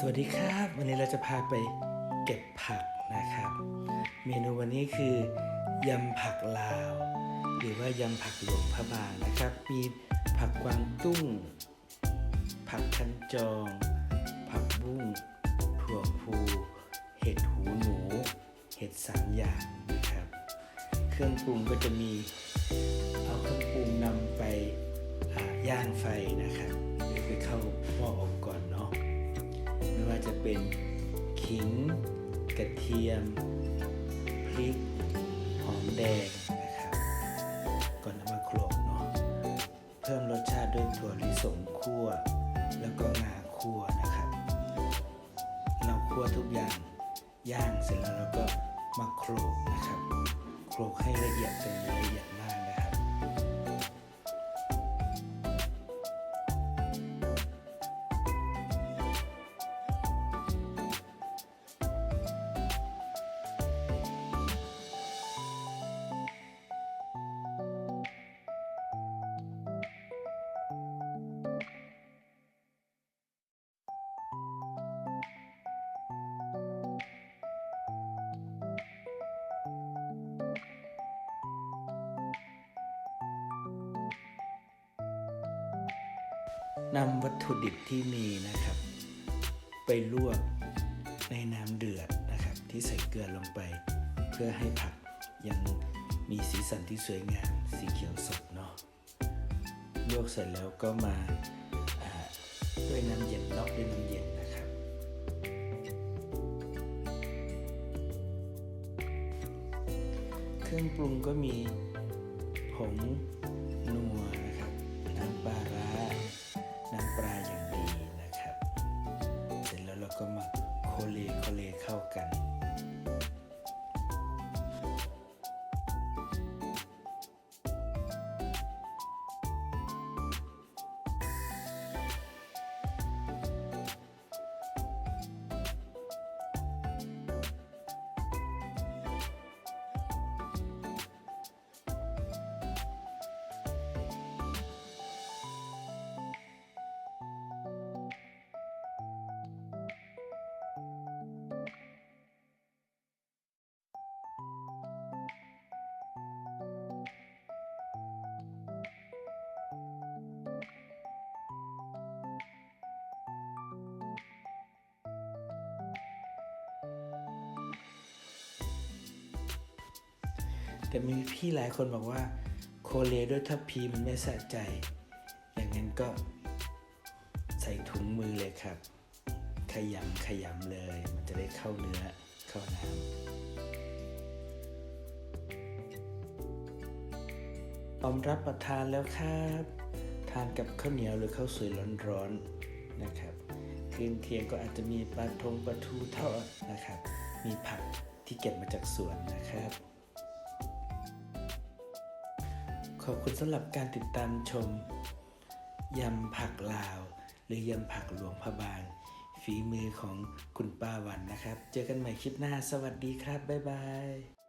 สวัสดีครับ วันนี้เราจะพาไปเก็บผักนะครับ เมนูวันนี้คือยำผักลาว หรือว่ายำผักหลวงพระบางนะครับ มีผักกวางตุ้ง ผักคันจอง ผักบุ้งถั่วพูเห็ดหูหนู เห็ดสามอย่างนะครับ เครื่องปรุงก็จะมีเอาเครื่องปรุงนำไปย่างไฟนะครับหรือไปเข้าหม้ออบก่อนเนาะ ว่าจะเป็นขิง กระเทียม พริก หอมแดงนะครับ ก่อนนำมาโขลกเนาะ เพิ่มรสชาติด้วยถั่วลิสงคั่ว แล้วก็งาคั่วนะครับ เราคั่วทุกอย่างย่างเสร็จแล้วเราก็มาโขลกนะครับ โขลกให้ละเอียดเป็นละเอียดมาก นำวัตถุดิบที่มีนะครับ ไปลวกในน้ำเดือดนะครับ ที่ใส่เกลือลงไป เพื่อให้ผักยังมีสีสันที่สวยงามสีเขียวสดเนาะลวกเสร็จแล้วก็มาอ่าด้วยน้ำเย็นลอกด้วยน้ำเย็นนะครับ เครื่องปรุงก็มีผงนัวนะครับน้ำปลา ก็มาโคเลโคเลเข้ากัน แต่มีพี่หลายคนบอกว่าโคเลด้วยทัพพีมันไม่สะใจ อย่างนั้นก็ใส่ถุงมือเลยครับ ขยำขยำเลย มันจะได้เข้าเนื้อเข้าน้ำพร้อมรับประทานแล้วครับ ทานกับข้าวเหนียวหรือข้าวสวยร้อนๆนะครับเครื่องเคียงก็อาจจะมีปลาทงปลาทูทอดนะครับ มีผักที่เก็บมาจากสวนนะครับ ขอบคุณสำหรับการติดตามชม ยำผักลาว หรือยำผักหลวงพระบาง ฝีมือของคุณป้าวันนะครับ เจอกันใหม่คลิปหน้า สวัสดีครับ บ๊ายบาย